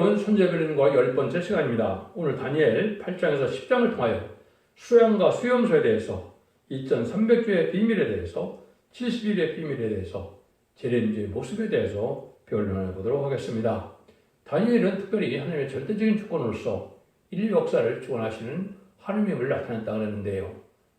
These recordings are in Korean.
오늘은 손재별인과 열 번째 시간입니다. 오늘 다니엘 8장에서 10장을 통하여 수양과 수염소에 대해서 2300주의 비밀에 대해서 70일의 비밀에 대해서 재림주의 모습에 대해서 변론해 보도록 하겠습니다. 다니엘은 특별히 하나님의 절대적인 주권으로서 인류 역사를 주관하시는 하나님의 힘을 나타냈다 그랬는데요.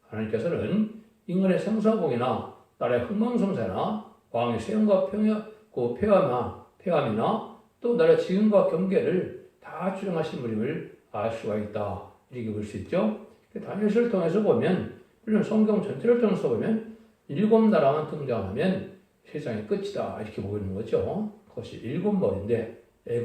하나님께서는 인간의 생사공이나 나라의 흥망성쇠나 왕의 세움과 평야, 그 폐함이나 폐함이나 또 나라의 지금과 경계를 다 주장하신 분임을 알 수가 있다. 이렇게 볼 수 있죠. 다니엘서를 통해서 보면 물론 성경 전체를 통해서 보면 일곱 나라만 등장하면 세상의 끝이다 이렇게 보이는 거죠. 그것이 일곱 머리인데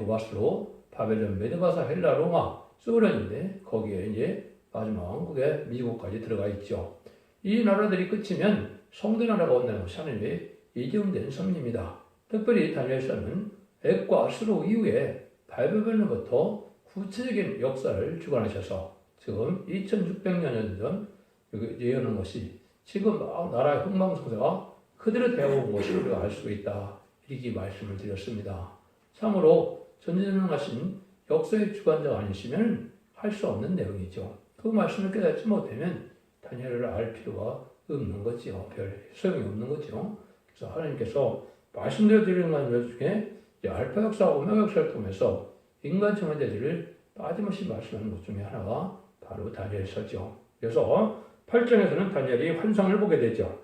아스로 바벨론 메드바사 헬라 로마 소련인데 거기에 이제 마지막 왕국에 미국까지 들어가 있죠. 이 나라들이 끝이면 성대 나라가 온다는 것이 하나님의 예정된 섭리입니다. 특별히 다니엘서는 애굽과 아스로 이후에 바벨론부터 구체적인 역사를 주관하셔서 지금 2600년 전 예언한 것이 지금 막 나라의 흥망성쇠가 그대로 되어온 것을 우리가 알 수 있다. 이렇게 말씀을 드렸습니다. 참으로 전지전능하신 역사의 주관자가 아니시면 할 수 없는 내용이죠. 그 말씀을 깨닫지 못하면 다니엘을 알 필요가 없는 거지요. 별 소용이 없는 거죠. 그래서 하나님께서 말씀드려 드리는 것 중에 알파 역사, 오메가 역사를 통해서 인간 청원대들을 빠짐없이 말씀하는 것 중에 하나가 바로 다니엘서죠. 그래서 8장에서는 다니엘이 환상을 보게 되죠.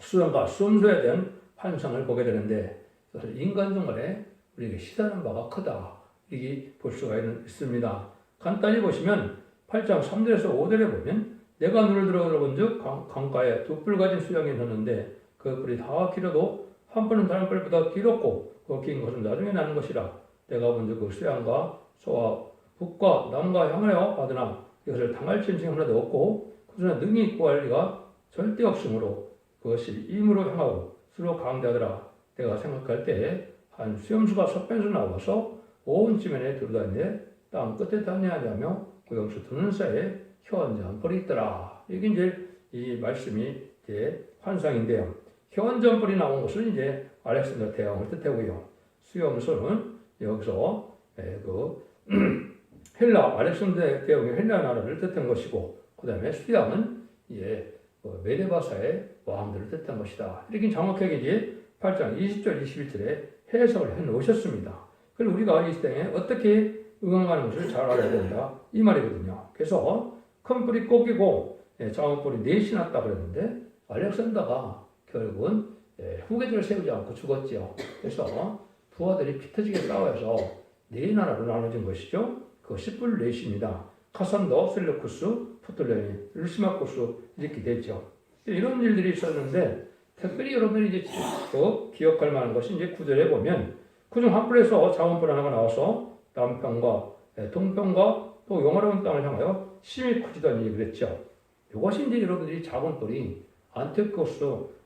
수영과 수험소에 대한 환상을 보게 되는데 그것을 인간 생활에 우리에게 시사하는 바가 크다. 이게 볼 수가 있습니다. 간단히 보시면 8장 3절에서 5절에 보면 내가 눈을 들어본 즉 강가에 두 뿔 가진 수양이 섰는데 그 뿔이 다 길어도 한 뿔은 다른 뿔보다 길었고 그 긴 것은 나중에 나는 것이라. 내가 본즉 그 수양과 소와 북과 남과 향하여 받으나 이것을 당할 진칭 하나도 없고 그러나 능히 구할 리가 절대 없으므로 그것이 임으로 향하고 수로 강대하더라. 내가 생각할 때한 수염수가 석변수 나와서 온 지면에 두루다니에 땅 끝에 다니하며 고용수 두는 사이에 현장 뿔이 있더라. 이게 이제 이 말씀이 이제 환상인데요. 현장 뿔이 나온 것은 이제 알렉산더 대왕을 뜻하고요 수염수는 여기서 에, 그 헬라 알렉산더 대왕의 헬라 나라를 뜻한 것이고 그 다음에 수양은 이제 그 메데바사의 왕들을 뜻한 것이다. 이렇게 정확하게 이제 8장 20절 21절에 해석을 해 놓으셨습니다. 그리고 우리가 이 시대에 어떻게 응응하는 것을 잘 알아야 된다. 이 말이거든요. 그래서 큰 뿔이 꺾이고 예, 작은 뿔이 넷이 났다 그랬는데 알렉산더가 결국은 예, 후계자를 세우지 않고 죽었죠. 그래서 부하들이 피 터지게 싸워서 네 나라로 나눠진 것이죠. 그것이 뿔 넷입니다. 카산도, 셀레쿠스, 포톨레미, 루시마코스 이렇게 됐죠. 이런 일들이 있었는데 특별히 여러분들이 이제 또 기억할 만한 것이 이제 구절에 보면 그중 한 뿔에서 자원뿔 하나가 나와서 남편과 예, 동편과 또 영화로운 땅을 향하여 심히 커지더니 그랬죠. 이것이 이제 여러분들이 작은 뿔이 안테코스,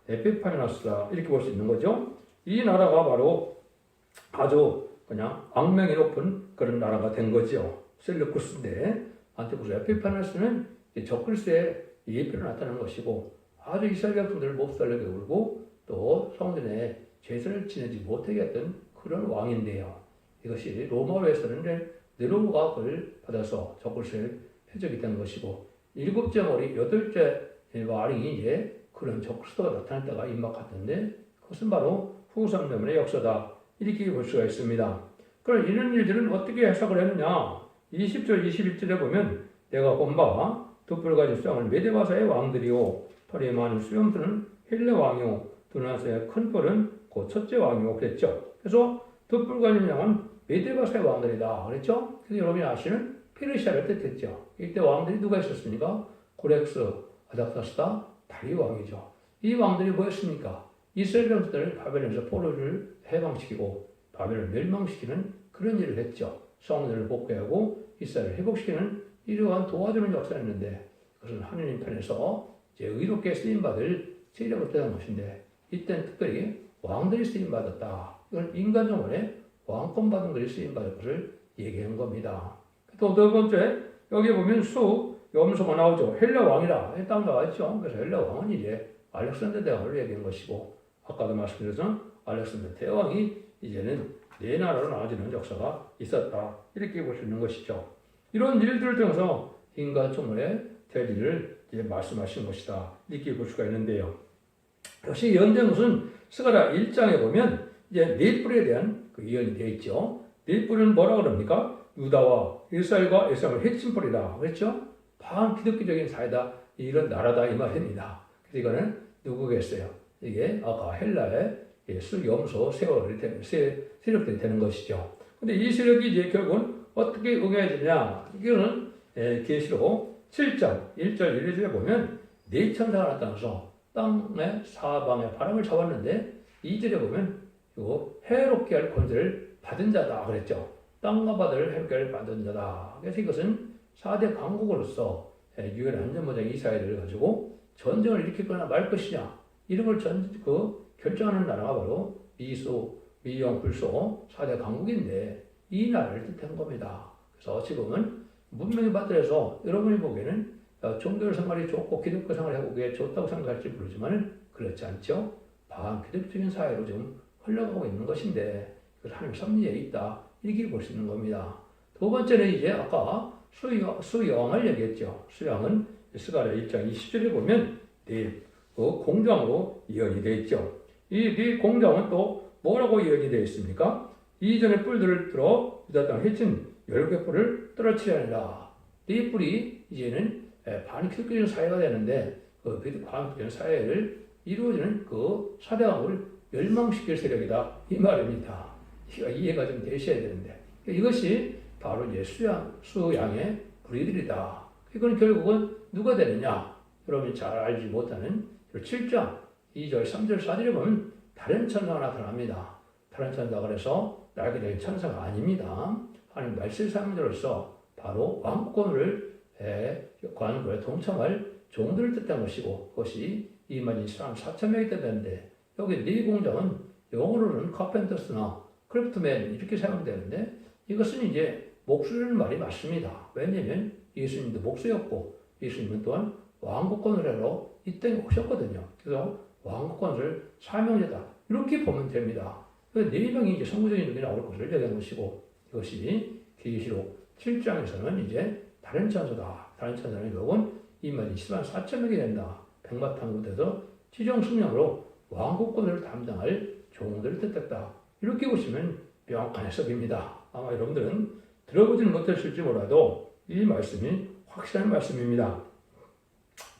에피파네나스다 이렇게 볼 수 있는 거죠. 이 나라가 바로 아주 그냥 악명이 높은 그런 나라가 된 거죠. 셀레쿠스인데 안테코스 에피파네나스는 적글스의 예표를 나타내는 것이고 아주 이스라엘 백성들을 몹살려게 울고 또 성전에 제사를 지내지 못하게 했던 그런 왕인데요. 이것이 로마로에서는 네로가 그를 받아서 적글스의 표적이 된 것이고 일곱째 머리, 여덟째 말이 이제 그런 적글스가 나타날 때가 임박했던데 그것은 바로 후상명의 역사다. 이렇게 볼 수가 있습니다. 그럼 이런 일들은 어떻게 해석을 했느냐? 20절, 21절에 보면 내가 본바 두 뿔 가진 수장을 메데바사의 왕들이요 털이 많은 수염들은 헬레 왕이요 두나스의 큰 뿔은 그 첫째 왕이요 그랬죠. 그래서 두 뿔 가진 양은 메데바사의 왕들이다 그랬죠. 그래서 여러분이 아시는 페르시아를 뜻했죠. 이때 왕들이 누가 있었습니까? 고렉스, 아닥사스다, 다리 왕이죠. 이 왕들이 뭐였습니까? 이스라엘 백성들을 바벨론에서 포로를 해방시키고 바벨을 멸망시키는 그런 일을 했죠. 성들을 복귀하고 이스라엘을 회복시키는 이러한 도와주는 역사였는데 그것은 하느님 편에서 이제 의롭게 쓰임받을 세력을 뜻한 것인데 이때는 특별히 왕들이 쓰임받았다. 이건 인간 정원에 왕권 받은 것이 쓰임받을 것을 얘기한 겁니다. 또두 번째 여기 보면 수 염소가 나오죠. 헬라 왕이라 딱 나와 있죠. 그래서 헬라 왕은 이제 알렉산더 대왕을 얘기한 것이고 아까도 말씀드렸지만 알렉산더 대왕이 이제는 네 나라로 나눠지는 역사가 있었다. 이렇게 볼 수 있는 것이죠. 이런 일들을 통해서 인간 총론의 대리를 이제 말씀하신 것이다. 이렇게 볼 수가 있는데요. 역시 것은 스가랴 1장에 보면 이제 네 뿔에 대한 그 예언이 되어 있죠. 네 뿔은 뭐라 그럽니까? 유다와 이스라엘과 에사를 해친 뿔이다. 그랬죠? 반기독교적인 사회다. 이런 나라다 이 말입니다. 이거는 누구겠어요? 이게 아까 헬라의 수염소 세월이 되는 세, 세력들이 되는 것이죠. 근데 이 세력이 이제 결국은 어떻게 응해지냐? 이거는 예, 계시록 7장 1절 1절에 보면 네 천사가 나타나서 땅의 사방에 바람을 잡았는데 2절에 보면 이거 해롭게 할 권세를 받은 자다 그랬죠. 땅과 바다를 해롭게 할 받은 자다. 그래서 이것은 4대 강국으로서 예, 유엔 안전보장 이사회를 가지고 전쟁을 일으키거나 말 것이냐 이런 걸 전, 그 결정하는 나라가 바로 미소, 미영, 불소 4대 강국인데 이 나라를 뜻한 겁니다. 그래서 지금은 문명의 바들에서 여러분이 보기에는 어, 종교 생활이 좋고 기독교 생활을 해보기에 좋다고 생각할지 모르지만 그렇지 않죠. 반기독적인 사회로 지금 흘러가고 있는 것인데 그걸 하나님 섭리에 있다 이렇게 볼 수 있는 겁니다. 두 번째는 이제 아까 수영, 수영을 얘기했죠. 수영은 스가랴 1장 20절에 보면 네그 공장으로 예언이 되어 있죠. 이 네 공장은 또 뭐라고 예언이 되어 있습니까? 이전의 뿔들을 들어 유다 땅 해친 여러 개 뿔을 떨어뜨리라. 네 뿔이 이제는 반기독교적 사회가 되는데 그 반기독교적 사회를 이루어지는 그 사대왕을 멸망시킬 세력이다 이 말입니다. 이해가 좀 되셔야 되는데 이것이 바로 이제 수양 수양의 불의들이다. 이건 결국은 누가 되느냐? 여러분이 잘 알지 못하는 7장 2절 3절 4절에 보면 다른 천사가 나타납니다. 다른 천사가 그래서 날개 된 천사가 아닙니다. 하나님 말씀 사람들로서 바로 왕권을 관고에 동참할 종들을 뜻한 것이고 그것이 이만 이스라엘 4천 명이 되는데 여기 네 공장은 영어로는 카펜터스나 크래프트맨 이렇게 사용되는데 이것은 이제 목수라는 말이 맞습니다. 왜냐하면 예수님도 목수였고 예수님은 또한 왕국권을 하러 이 땅에 오셨거든요. 그래서 왕국권을 사명제다 이렇게 보면 됩니다. 네 명이 이제 성부적인 눈이 나올 것을 얘기한 것이고 이것이 계시록 7장에서는 이제 다른 천사다. 다른 천사는 결국은 이만 20만 4천 명이 된다. 백마탄국에서 지정 승령으로 왕국권을 담당할 종들을 뜻했다. 이렇게 보시면 명확한 해석입니다. 아마 여러분들은 들어보지는 못했을지 몰라도 이 말씀이 확실한 말씀입니다.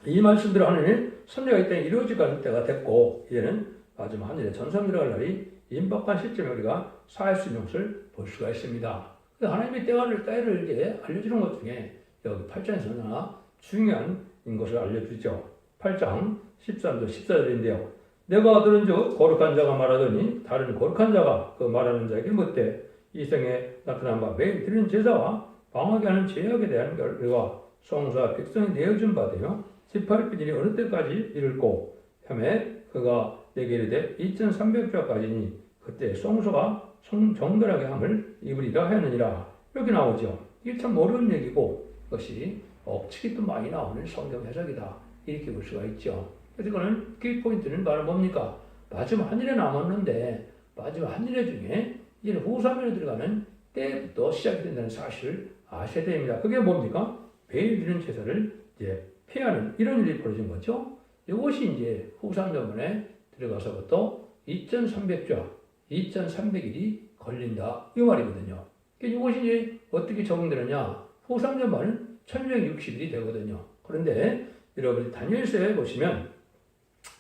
이 말씀대로 하나님 선례가 이 땅에 이루어지고 할 때가 됐고 이제는 마지막 하늘의 전성 들어갈 날이 임박한 시점에 우리가 살수 있는 것을 볼 수가 있습니다. 하나님의 때를, 때를 이제 알려주는 것 중에 여기 8장에서는 하나 중요한 것을 알려주죠. 8장 13절 14절인데요. 내가 들은 즉 거룩한 자가 말하더니 다른 거룩한 자가 그 말하는 자에게 묻되 이 생에 나타난 바 매일 드리는 제사와 방하게 하는 제약에 대한 결과 성수와 백성이 내어준 바되며 18일이 어느 때까지 이를고 하매 그가 내게 이르되 2300조까지니 그때 성소가 정결하게 함을 입으리라 하느니라 이렇게 나오죠. 이게 참 어려운 얘기고 그것이 억측이 또 많이 나오는 성경 해석이다 이렇게 볼 수가 있죠. 그래서 이거는 키포인트는 바로 뭡니까? 마지막 한 일에 남았는데 마지막 한 일에 중에 이제는 후사면에 들어가는 때부터 시작이 된다는 사실을 아셔야 됩니다. 그게 뭡니까? 매일 드리는 제사를 이제 피하는 이런 일이 벌어진 거죠. 이것이 이제 후삼전문에 들어가서부터 2,300조, 2,300일이 걸린다. 이 말이거든요. 이것이 이제 어떻게 적용되느냐? 후삼전반은 1,660일이 되거든요. 그런데 여러분이 다니엘서에 보시면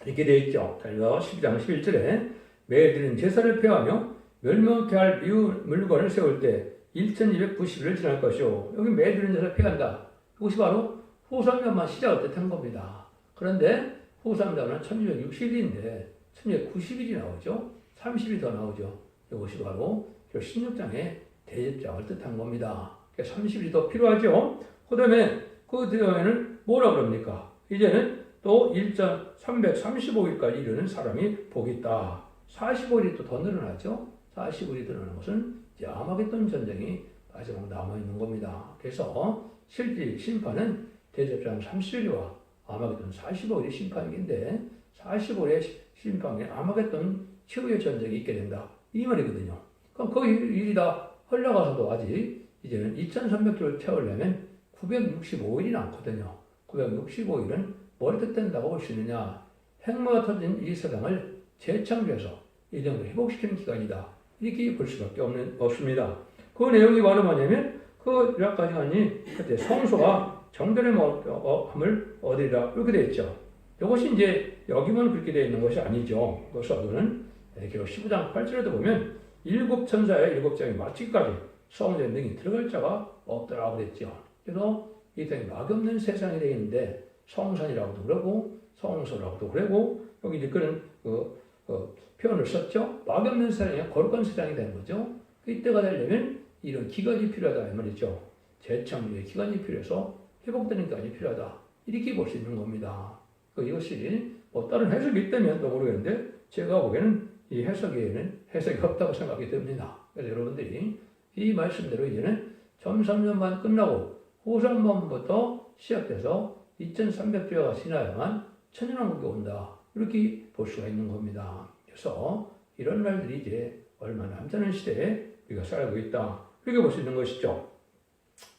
이렇게 되어 있죠. 다니엘 12장 11절에 매일 드리는 제사를 폐하며 멸망케 할 물건을 세울 때 1290일을 지날 것이요. 여기 드리는 제사를 폐한다. 이것이 바로 후삼년만 시작을 뜻한 겁니다. 그런데 후삼년은 1260일인데 1290일이 나오죠. 30이 더 나오죠. 이것이 바로 16장의 대접장을 뜻한 겁니다. 30일이 더 필요하죠. 그 다음에 그 다음에는 뭐라 그럽니까? 이제는 또 1.335일까지 이르는 사람이 복이 있다. 45일이 또 더 늘어났죠. 45일이 늘어나는 것은 아마겟돈 전쟁이 마지막 남아있는 겁니다. 그래서 실제 심판은 대접장 30일과 아마겟돈 45일의 심판인데 45일의 심판에 아마겟돈 최후의 전쟁이 있게 된다. 이 말이거든요. 그럼 그 일- 일이 다 흘러가서도 아직 이제는 2300주를 채우려면 965일이 남거든요. 965일은 뭘 뜻된다고 볼 수 있느냐? 핵무가 터진 이 세상을 재창조해서 이 정도 회복시키는 기간이다. 이렇게 볼 수밖에 없는, 없습니다. 그 내용이 바로 뭐냐면 그 약간 시간이 그때 성소가 정전의 함을 얻으리라 이렇게 되어 있죠. 이것이 이제 여기만 그렇게 되어 있는 것이 아니죠. 그 서두는 결국 15장 8절에도 보면 일곱 천사의 일곱 장이 마치기까지 성전 등이 들어갈 자가 없더라고 그랬죠. 그래서 이 땅이 막 없는 세상이 되겠는데 성산이라고도 그러고 성소라고도 그러고 여기 그런 그, 그 표현을 썼죠. 막 없는 세상이 거룩한 세상이 되는 거죠. 이때가 되려면 이런 기간이 필요하다 이 말이죠. 재창조의 기간이 필요해서 회복되는 기간이 필요하다. 이렇게 볼 수 있는 겁니다. 그 이것이 뭐 다른 해석이 있다면 또 모르겠는데 제가 보기에는 이 해석에는 해석이 없다고 생각이 듭니다. 그래서 여러분들이 이 말씀대로 이제는 점삼년만 끝나고 후산번부터 시작돼서 2300주가 지나야만 천년왕국이 온다. 이렇게 볼 수가 있는 겁니다. 그래서 이런 날들이 이제 얼마 남지 않은 시대에 우리가 살고 있다. 이렇게 볼 수 있는 것이죠.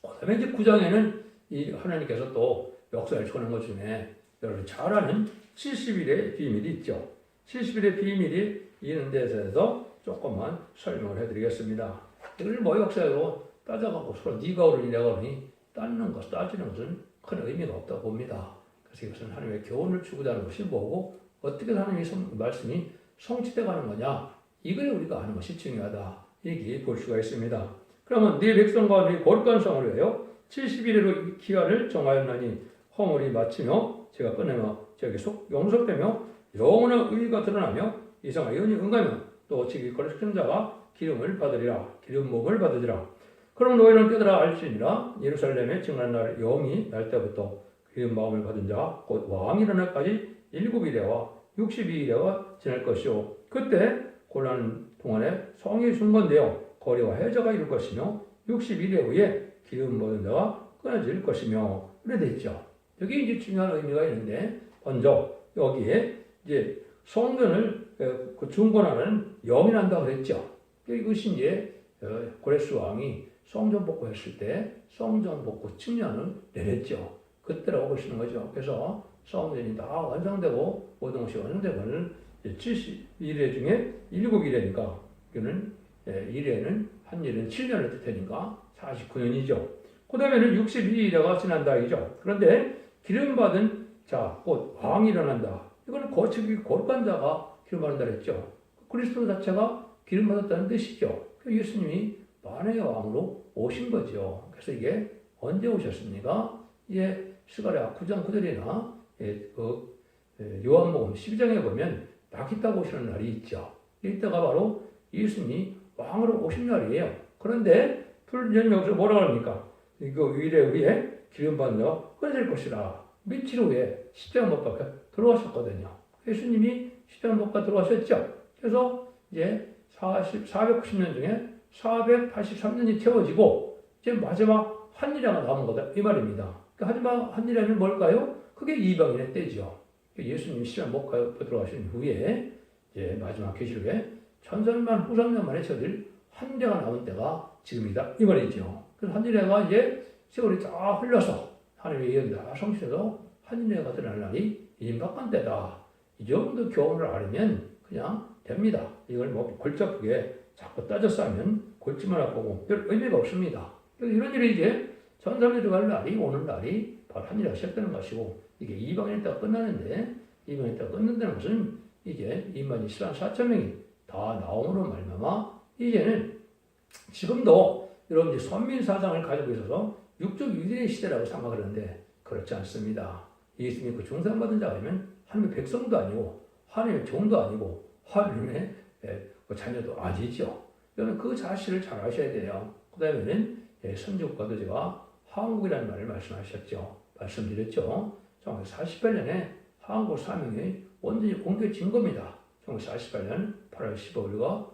그 다음에 이제 9장에는 이 하나님께서 또 역사를 초는 것 중에 여러분 잘 아는 70일의 비밀이 있죠. 70일의 비밀이 있는 데서 조금만 설명을 해드리겠습니다. 이걸 뭐 역사로 따져갖고 서로 네가 오르니 내가 오르니 따는 것, 따지는 것은 큰 의미가 없다고 봅니다. 그래서 이것은 하나님의 교훈을 주고자 하는 것이 뭐고 어떻게 하나님의 성- 말씀이 성취돼 가는 거냐? 이걸 우리가 아는 것이 중요하다. 이렇게 볼 수가 있습니다. 그러면 네 백성과 네 거룩한 성을 위하여 70일의 기한을 정하였나니 허물이 마치며 제가 끝내며 저에게 속 용서되며 영원한 의가 드러나며 이상한 예언이 응하며 또 지기 거룩한 자가 기름을 받으리라. 기름 목을 받으리라. 그럼 너희는 깨달아 알지니라. 예루살렘에 증언한 날 영이 날 때부터 기름 마음을 받은 자 곧 왕이 일어날 날까지 일곱 일에와 62일에와 지날 것이요 그때 곤란 동안에 성이 순건되어 거리와 해저가 이룰 것이며 61일 후에 기름 받은 자가 끊어질 것이며 이렇게 돼 있죠. 여기 이제 중요한 의미가 있는데 먼저 여기에 이제 성전을 어, 그 중건하는 영이 난다고 그랬죠. 이것이 이제 어, 고레스 왕이 성전 복구했을 때 성전 복구 측면을 내렸죠. 그때라고 보시는 거죠. 그래서 성전이 다 완성되고 모든 것이 완성되고는 70일에 중에 7일이니까 그는 1회는 한 일은 7년을 뜻하니까 49년이죠. 그 다음에는 62일에가 지난다 이죠. 그런데 기름 받은 자, 곧 왕이 일어난다. 이거는 거룩이 거룩한 자가 기름 받는다 그랬죠. 그리스도 자체가 기름 받았다는 뜻이죠. 그 예수님이 만의 왕으로 오신 거죠. 그래서 이게 언제 오셨습니까? 이제 스가랴 9장 9절이나 그 요한복음 12장에 보면 따고 오시는 날이 있죠. 이때가 바로 예수님이 왕으로 오신 날이에요. 그런데 불전 여기서 뭐라 그럽니까? 이거 위례 위에 기름 자가 끊어질 것이라 며칠 후에 십자가 못 박혀 들어가셨거든요. 예수님이 십자가 못 박혀 들어가셨죠. 그래서 이제 40, 490년 중에 483년이 채워지고 이제 마지막 한일화가 남은 거다 이 말입니다. 그 마지막 한일화는 뭘까요? 그게 이방인의. 예수님이 십자가 못 박혀 들어가신 후에 이제 마지막 계시록에 천삼만 후삼년 만에 저들 한대가 남은 때가 지금이다 이 말이죠. 그래서 한일회가 이제 세월이 쫙 흘러서 하나님의 예언이 다 성취해서 한일회가 드러날 날이 임박한 때다. 이 정도 교훈을 알면 그냥 됩니다. 이걸 뭐 골치 아프게 자꾸 따져서 하면 골치만 아프고 별 의미가 없습니다. 이런 일이 이제 전삼에 들어갈 날이 오는 날이 바로 한일회가 시작되는 것이고 이게 이방인 때가 끝나는데 이방인 때가 끝난다는 것은 이제 2만 24만 4천 명이 다 나옴으로 말미암아 이제는 지금도 여러분 이제 선민 사상을 가지고 있어서 육적 유대의 시대라고 생각을 하는데 그렇지 않습니다. 예수님 그 중상받은 자라면 하나님의 백성도 아니고 하나님의 종도 아니고 하나님의 예, 그 자녀도 아니죠. 여러분 그 사실을 잘 아셔야 돼요. 그 다음에는 예, 선지국가도 제가 한국이라는 말을 말씀하셨죠. 말씀드렸죠. 1948년에 한국 사명이 완전히 공개진 겁니다. 1948년 8월 15일과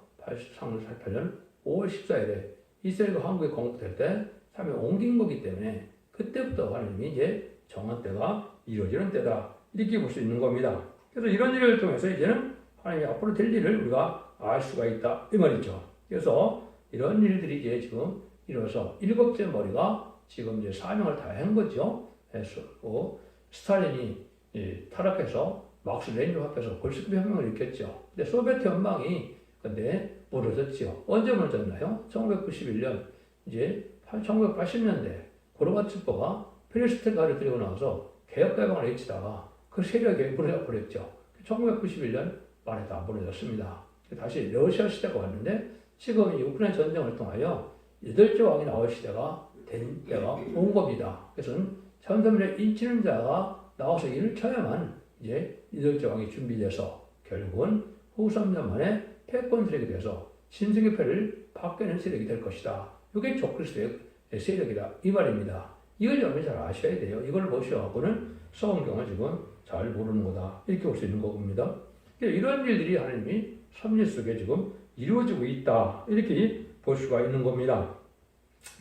1948년 5월 14일에 이스라엘과 한국이 공급될 때 사명이 옮긴 거기 때문에 그때부터 하나님이 이제 정한 때가 이루어지는 때다. 이렇게 볼 수 있는 겁니다. 그래서 이런 일을 통해서 이제는 하나님이 앞으로 될 일을 우리가 알 수가 있다. 이 말이죠. 그래서 이런 일들이 이제 지금 이뤄서 일곱째 머리가 지금 이제 사명을 다 한 거죠. 그래서 어, 스탈린이 이 타락해서 막스 레닌 합해서 볼시비크 혁명을 일으켰죠. 근데 소비에트 연방이 근데 무너졌죠. 언제 무너졌나요? 1991년 이제 1980년대 고르바초프가 페레스트가를 들고 나와서 개혁 개방을 외치다가 그 세력이 무너져 버렸죠. 1991년 말에 다 무너졌습니다. 다시 러시아 시대가 왔는데 지금 이 우크라이나 전쟁을 통하여 여덟째 왕이 나올 시대가 된 때가 온 겁니다. 그래서 천삼일에 인치는 자가 나와서 일을 쳐야만 이제 여덟째 왕이 준비돼서 결국은 후 3년 만에 패권 세력이 돼서 신승의 패를 받게는 세력이 될 것이다. 이게 조크리스의 세력이다. 이 말입니다. 이걸 여러분이 잘 아셔야 돼요. 이걸 보셔갖고는 성경을 지금 잘 모르는 거다. 이렇게 볼수 있는 겁니다. 이런 일들이 하나님이 섭리 속에 지금 이루어지고 있다. 이렇게 볼 수가 있는 겁니다.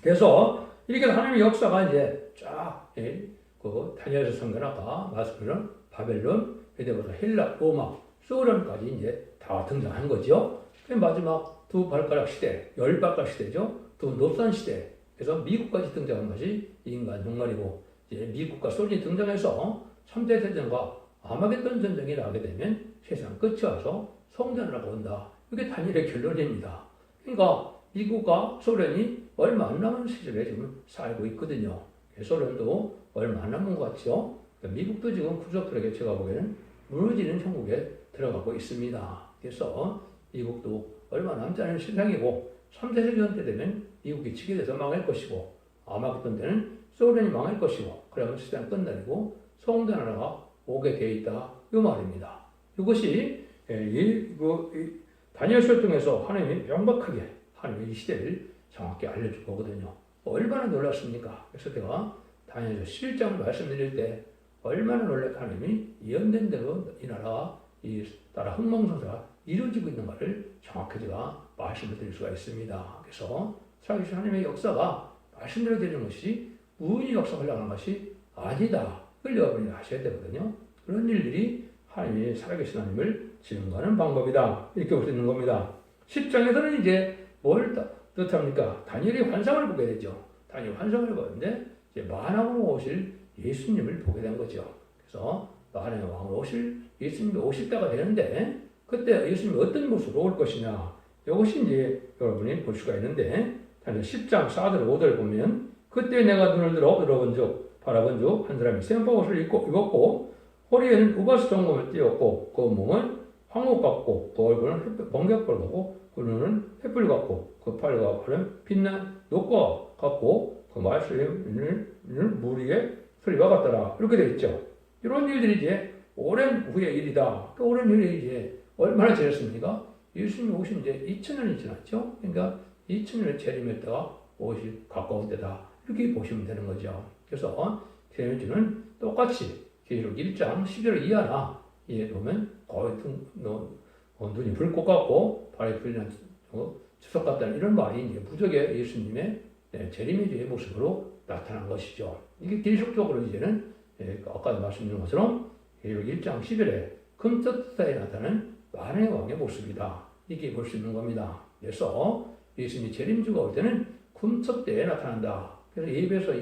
그래서 이렇게 하나님의 역사가 이제 쫙, 예, 그 다니엘서 선거나가 말씀드린 바벨론, 에데보다 헬라, 로마, 소련까지 이제 다 등장한 거죠. 그 마지막 두 발가락 시대, 열 발가락 시대죠. 두 노산 시대. 그래서 미국까지 등장한 것이 인간 종말이고, 이제 미국과 소련이 등장해서 3대 대전과 아마겟돈 전쟁이 나게 되면 세상 끝이 와서 성전으로 온다. 이게 단일의 결론입니다. 그러니까 미국과 소련이 얼마 안 남은 시절에 지금 살고 있거든요. 소련도 얼마 안 남은 것 같죠? 그러니까 미국도 지금 구석들에게 제가 보기에는 무너지는 형국에 들어가고 있습니다. 그래서 미국도 얼마 남지 않은 세상이고 3대 세전 때 되면 미국이 치게 돼서 망할 것이고 아마 그던 때는 소련이 망할 것이고 그러면 세상 끝나고 성전 하나가 오게 돼 있다. 이 말입니다. 이것이 예, 이, 그, 이 다니엘서를 통해서 하나님이 명백하게 하나님의 이 시대를 정확히 알려줄 거거든요. 얼마나 놀랐습니까? 그래서 제가 다니엘서 11장을 말씀드릴 때 얼마나 놀랄 하나님이 예언된 대로 이 나라가 이 나라 흥망성쇠가 이루어지고 있는 것을 정확히 제가 말씀을 드릴 수가 있습니다. 그래서 살아계신 하나님의 역사가 말씀드려 드리는 것이 우연히 역사가 흘러가는 것이 아니다. 그걸 여러분이 아셔야 되거든요. 그런 일들이 하나님이 살아계신 하나님을 증거하는 방법이다. 이렇게 볼 수 있는 겁니다. 10장에서는 이제 뭘 뜻합니까? 다니엘이 환상을 보게 되죠. 다니엘 환상을 보는데 이제 만왕으로 오실 예수님을 보게 된 거죠. 그래서 만왕의 왕으로 오실 예수님이 오실 때가 되는데 그때 예수님이 어떤 모습으로 올 것이냐 이것이 이제 여러분이 볼 수가 있는데 다니엘 10장 4절 5절 보면 그때 내가 눈을 들어 들어본 적 바라본 적 한 사람이 세마포 옷을 입고 입었고 허리에는 우바스 종검을 띄었고 그 몸은 황옥 같고 그 얼굴은 번개불 같고 그 눈은 횃불 같고 그 팔과 발은 빛난 녹과 같고 그 말씀은 물 위에 소리와 같더라 이렇게 되어 있죠. 이런 일들이 이제 오랜 후의 일이다. 그 오랜 일이 이제 얼마나 지났습니까? 예수님이 오신 이제 2000년이 지났죠. 그러니까 2000년을 재림했다가 오실 가까운 때다. 이렇게 보시면 되는 거죠. 그래서 재림주는 똑같이 계시록 1장 11절 이하나 예, 보면 거의 어, 눈이 불꽃 같고 발이 풀리는 어, 주석 같다는 이런 말이 이제 부적의 예수님의 네, 재림의 모습으로 나타난 것이죠. 이게 계속적으로 이제는 예, 아까 말씀드린 것처럼 계시록 1장 10일에 금뜻사에 나타나는 만의 왕의 모습이다. 이렇게 볼 수 있는 겁니다. 그래서 예수님이 재림주가 올 때는 금첩대에 나타난다. 그래서 예배서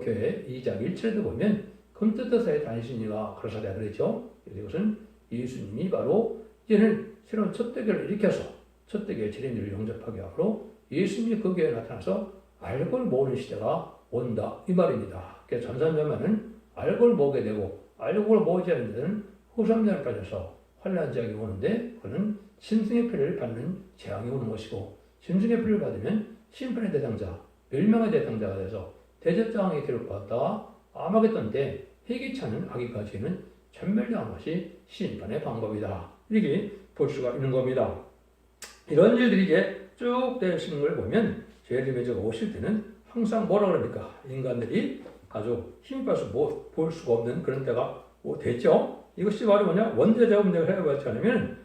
교회 2장 1절에도 보면 금뜻사에 다니시니가 그러사다 그랬죠. 그래서 이것은 예수님이 바로 이제는 새로운 첫 대결을 일으켜서 첫 대결 재림주를 영접하게 하고 예수님이 거기에 나타나서 알걸 모으는 시대가 온다 이 말입니다. 그래서 전산자면은 알걸 모으게 되고 알걸 모으지 않는 데는 후삼장을 빠져서 환란 지역이 오는데 그는 신승의 표를 받는 재앙이 오는 것이고 신승의 표를 받으면 심판의 대상자, 멸망의 대상자가 돼서 대제장의 기록 받다가 아마겟돈 때 회개차는 아기까지는 전멸당한 것이 심판의 방법이다. 이렇게 볼 수가 있는 겁니다. 이런 일들이 이제 쭉 되시는 걸 보면 저 오실 때는 항상 뭐라 그럽니까? 인간들이 아주 힘 빠서 뭐, 볼 수가 없는 그런 때가 뭐 됐죠. 이것이 바로 뭐냐? 원죄자 문제를 해결하지 않으면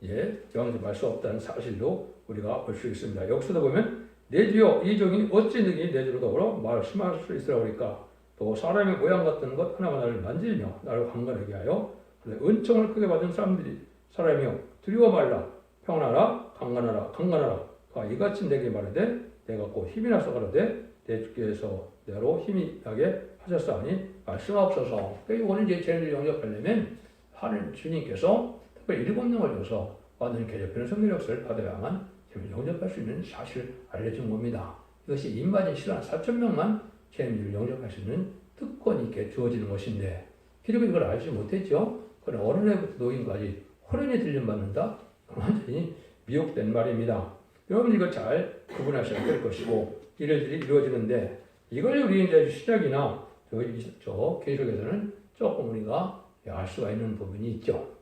이제 정죄할 수 없다는 사실도 우리가 볼 수 있습니다. 역사도 보면 내 주여 이 종이 어찌 능히 내 주로 더불어 말씀할 수 있으라 그러니까 또 사람의 모양 같은 것 하나가 나를 만지며 나를 강건하게 하여 은총을 크게 받은 사람들이 사람이여 두려워 말라 평안하라 강간하라 강간하라 가 이같이 내게 말하되 내가 곧 힘이 나서 가로되 내 주께서 내로 힘이 나게 하셨사니 말씀하옵소서 이거는 이제 죄를 영접하려면 하는 주님께서 특별히 일곱 명을 줘서 완전히 개접하는 역사를 받아야만 죄를 영접할 수 있는 사실을 알려준 겁니다. 이것이 인반이 실한 4천 명만 죄를 영접할 수 있는 특권이 이렇게 주어지는 것인데 기독교 이걸 알지 못했죠. 그러나 어린애부터 노인까지 호련히 들림받는다? 그건 완전히 미혹된 말입니다. 여러분 이걸 잘 구분하셔야 될 것이고 이래들이 이루어지는데 이걸 우리 이제 시작이나 저, 저 계속에서는 조금 우리가 알 수가 있는 부분이 있죠.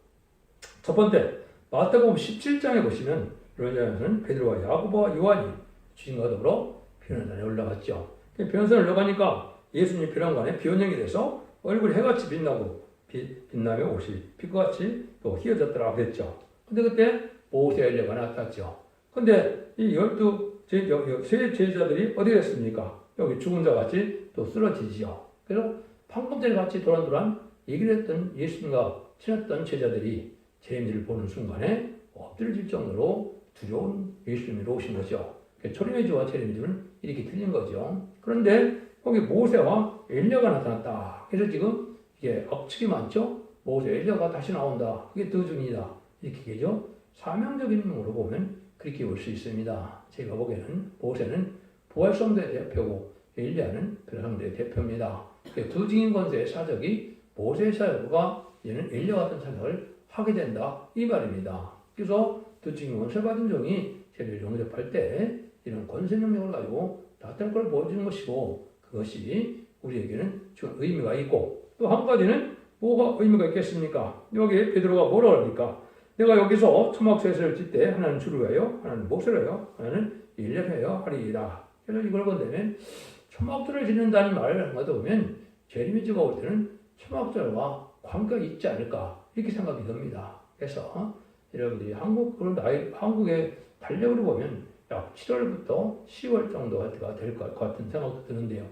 첫 번째 마태복음 17장에 보시면 이런 장에서는 베드로와 야고보와 요한이 주님과 더불어 변호단에 올라갔죠. 변호단에 올라가니까 예수님 변호관에 비원형이 돼서 얼굴이 해같이 빛나고 빛, 빛나며 옷이 빛같이 또 휘어졌더라 그랬죠. 근데 그때 모세 엘리가 나타났죠. 근데 이 열두 제, 세 제자들이 어디 갔습니까? 여기 죽은 자 같이 또 쓰러지지요. 그래서 방금 전에 같이 도란도란 얘기를 했던 예수님과 친했던 제자들이 제임지를 보는 순간에 엎드려질 정도로 두려운 예수님이 오신 거죠. 초림의주와 제임지는 이렇게 틀린 거죠. 그런데 거기 모세와 엘리야가 나타났다. 그래서 지금 이게 억측이 많죠. 모세 엘리야가 다시 나온다. 그게 더중이다. 이렇게 얘기죠. 사명적인 의미로 보면 그렇게 볼 수 있습니다. 제가 보기에는 모세는 부활성대 대표고 엘리야는 변성대 대표입니다. 두 증인 권세의 사적이 모세 사역과 얘는 엘리야 같은 사역을 하게 된다 이 말입니다. 그래서 두 증인 권세 받은 종이 죄를 용접할 때 이런 권세 능력을 가지고 나타날 걸 보여주는 것이고 그것이 우리에게는 좀 의미가 있고 또 한 가지는 뭐가 의미가 있겠습니까? 여기 베드로가 뭐라 그럽니까? 내가 여기서 초막세를 짓때 하나는 주를 해요, 하나는 목소를 해요, 하나는 일념해요 하리이다. 그래서 이걸 본다면 초막절을 짓는다는 말을 하다 보면 제리미즈가 올 때는 초막절과 관계가 있지 않을까 이렇게 생각이 듭니다. 그래서 여러분들이 한국 나이 한국의 달력으로 보면 약 7월부터 10월 정도가 될 것 같은 생각도 드는데요.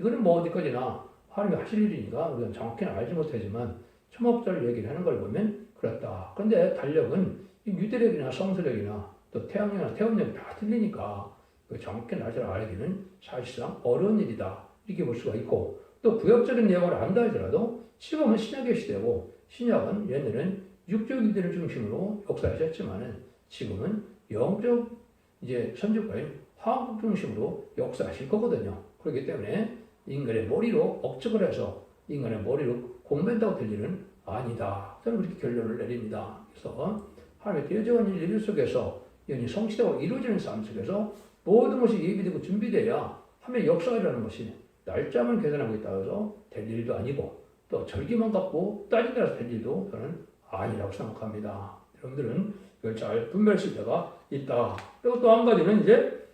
이거는 뭐 어디까지나 하나님이 하실 일이니까 우리가 정확히는 알지 못하지만 초막절 얘기를 하는 걸 보면 그렇다. 그런데 달력은 유대력이나 성서력이나 또 태양력이나 태음력 다 틀리니까 그 정확히 날짜를 알기는 사실상 어려운 일이다. 이렇게 볼 수가 있고 또 구역적인 내용을 안다 하더라도 지금은 신약의 시대고 신약은 옛날에는 육적 이들을 중심으로 역사하셨지만은 지금은 영적 이제 선지과인 화학 중심으로 역사하실 거거든요. 그렇기 때문에 인간의 머리로 억측을 해서 인간의 머리로 공부한다고 될 일은 아니다. 저는 그렇게 결론을 내립니다. 그래서 하나님의 대적한 일 속에서 연이 성취되고 이루어지는 삶 속에서 모든 것이 예비되고 준비돼야 하면 일어나는 것이 날짜만 계산하고 있다고 해서 될 일도 아니고 또 절기만 갖고 따진다고 될 일도 저는 아니라고 생각합니다. 여러분들은 이걸 잘 분별할 때가 있다. 그리고 또 한 가지는 이제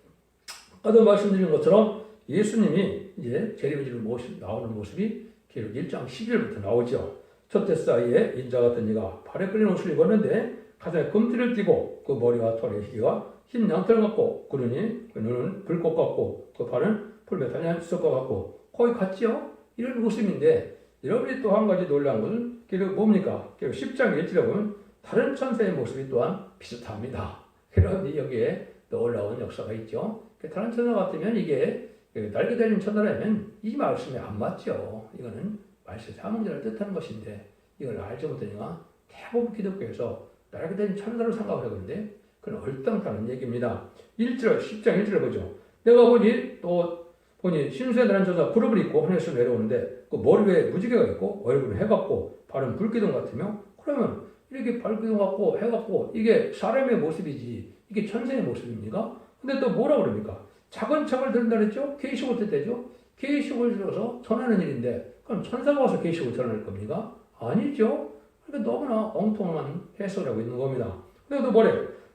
아까 말씀드린 것처럼 예수님이 이제 재림의 모습 나오는 모습이 기록 1장 11절부터 나오죠. 첫째 사이에 인자 같은 이가 발에 끌린 옷을 입었는데 가슴에 금띠를 띠고 그 머리와 털에 희가 흰 양털 같고 그 눈이 그 눈은 불꽃 같고 그 발은 풀메탈이 수석과 같고 거의 같지요? 이런 모습인데 여러분이 또 한 가지 놀라운 것은 기록 뭡니까? 기록 10장 1절에 보면 다른 천사의 모습이 또한 비슷합니다. 그런데 여기에 놀라운 역사가 있죠. 다른 천사 같으면 이게 날개 달린 천사라면 이 말씀에 안 맞죠. 이거는 말씀 사명자를 뜻하는 것인데 이걸 알지 못하니까 대부분 기독교에서 날개 달린 천사로 생각을 하는데 그건 얼떨다는 얘기입니다. 1절, 10장 1절을 보죠. 내가 보니 또 보니 신수에 나는 천사 구름을 입고 하늘에서 내려오는데 그 머리 위에 무지개가 있고 얼굴은 해 같고 발은 불기둥 같으며 그러면 이렇게 발기둥 같고 해 같고 이게 사람의 모습이지 이게 천사의 모습입니까? 근데 또 뭐라 그럽니까? 작은 책을 든다 그랬죠? 계시록을 뜻대죠? 계시록을 들어서 전하는 일인데 그럼 천사가 와서 계시록을 전할 겁니까? 아니죠. 그러니까 너무나 엉뚱한 해석을 하고 있는 겁니다. 그래도 뭐래?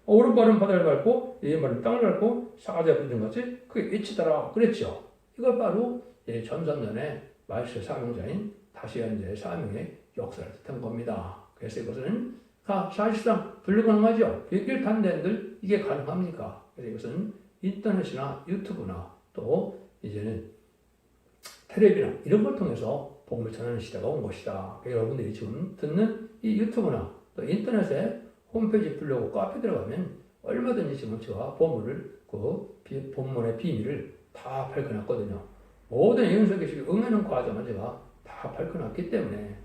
오른발은 바다를 밟고 왼발은 땅을 밟고 사과자 부정 같이 그게 일치더라 그랬죠. 이걸 바로 전산년의 말세 사명자인 다시 현재의 사명의 역사를 뜻한 겁니다. 그래서 이것은 사실상 불가능하죠. 백일 단대들 이게 가능합니까? 그래서 이것은 인터넷이나 유튜브나 또 이제는 텔레비나 이런 걸 통해서 복음을 전하는 시대가 온 것이다. 그러니까 여러분들이 지금 듣는 이 유튜브나 또 인터넷에 홈페이지 블로그 카페 들어가면 얼마든지 지금 저와 본문을 그 비- 본문의 비밀을 다 밝혀놨거든요. 모든 계시 응하는 과정을 제가 다 밝혀놨기 때문에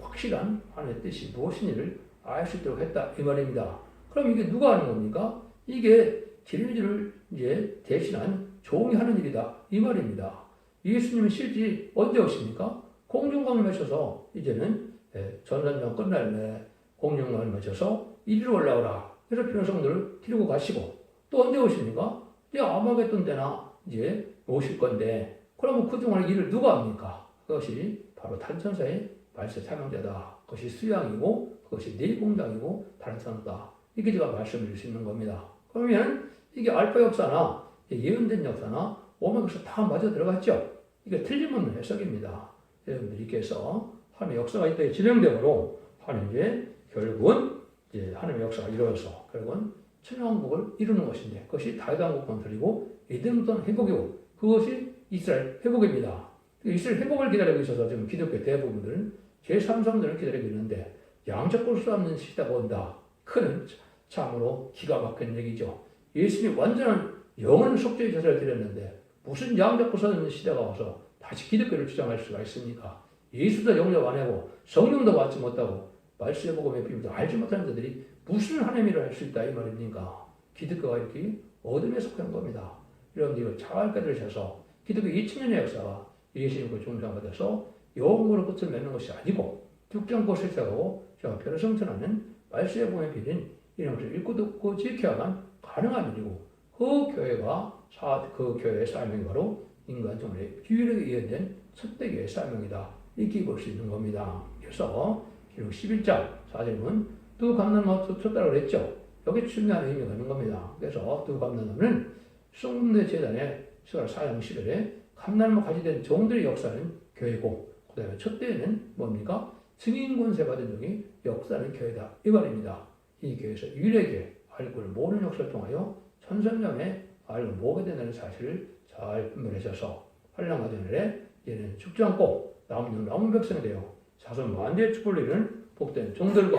확실한 하나님의 뜻이 무엇인지를 알 수 있도록 했다 이 말입니다. 그럼 이게 누가 하는 겁니까? 이게 진리를 이제 대신한 종이 하는 일이다 이 말입니다. 예수님은 실제 언제 오십니까? 공중강을 마셔서 이제는 예, 전산장 끝날 때 공중강을 마셔서 이리로 올라오라. 그래서 필요성들을 데리고 가시고 또 언제 오십니까? 이제 아마겟돈 때나 이제 오실 건데 그러면 그동안 일을 누가 합니까? 그것이 바로 탄천사의 말세 사명자다. 그것이 수양이고 그것이 내공당이고 탄천사다. 이게 제가 말씀드릴 수 있는 겁니다. 그러면 이게 알파 역사나 예언된 역사나 오마에서 다 맞아 들어갔죠. 이게 틀림없는 해석입니다. 여러분들께서 하나님의 역사가 있다 진행되므로 하나님 이제 결국은 이제 하나님의 역사가 이루어서 결국은 천왕국을 이루는 것인데 그것이 다윗 왕국 건설이고 에덴동 회복이고 그것이 이스라엘 회복입니다. 이스라엘 회복을 기다리고 있어서 지금 기독교 대부분들은 제3성들을 기다리고 있는데 양적 볼수 없는 시대가 온다. 그는 참으로 기가 막힌 얘기죠. 예수님이 완전한 영원 속죄의 제사를 드렸는데 무슨 양적 없는 시대가 와서 다시 기독교를 주장할 수가 있습니까? 예수도 영접 안 하고 성령도 받지 못하고 말씀의 복음의 비밀도 알지 못하는 자들이 무슨 하나님 일을 할수 있다 이 말입니까? 기독교가 이렇게 어둠에 속한 겁니다. 여러분들 이거 잘 깨달으셔서 기독교 2000년의 역사가 예수님과 중장받아서 영으로 끝을 맺는 것이 아니고 죽장고 실패하고 제가 별을 성천하는 말씀의 복음의 비밀인 이런 것을 읽고 듣고 지켜야만 가능한 일이고 그 교회가 사, 그 교회의 사명이 바로 인간 정례 유일하게 예언된 첫대교의 사명이다. 이렇게 볼 수 있는 겁니다. 그래서 기록 11장 4절은 두 감남을 쳤다고 그랬죠. 여기 중요한 의미가 있는 겁니다. 그래서 두 감남은 숭대 재단의 10월 4장 11에 감남을 가지된 종들의 역사는 교회고 그 다음에 첫 대는 뭡니까? 증인 권세 받은 종이 역사는 교회다. 이 말입니다. 이 교회에서 유일하게 알고를 모르는 역사를 통하여 천선명에 알고 모게 된다는 사실을 잘 분별하셔서 환란 과정에 얘는 죽지 않고 남은 남은 백성이 되어 자손 만대의 축복을 이루는 복된 종들과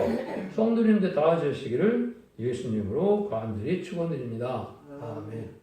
성도님들 다 하시기를 예수님으로 간절히 축원드립니다. 아멘.